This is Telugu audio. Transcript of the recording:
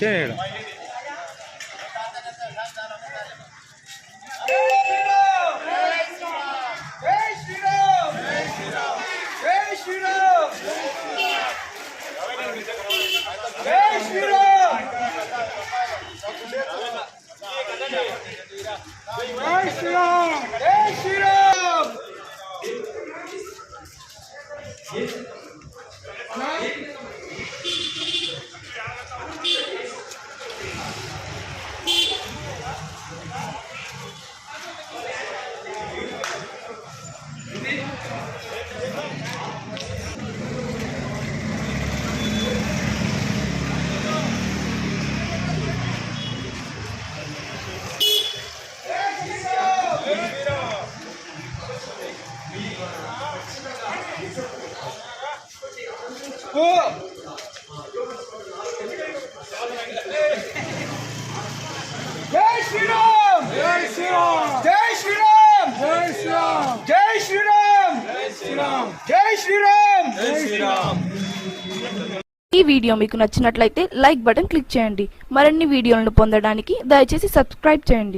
చేయడం Hey, Shiro! జై శ్రీరామ్. జై శ్రీరామ్. జై శ్రీరామ్. జై శ్రీరామ్. జై శ్రీరామ్. జై శ్రీరామ్. జై శ్రీరామ్. జై శ్రీరామ్. ఈ వీడియో మీకు నచ్చినట్లయితే లైక్ బటన్ క్లిక్ చేయండి. మరిన్ని వీడియోలను పొందడానికి దయచేసి సబ్స్క్రైబ్ చేయండి.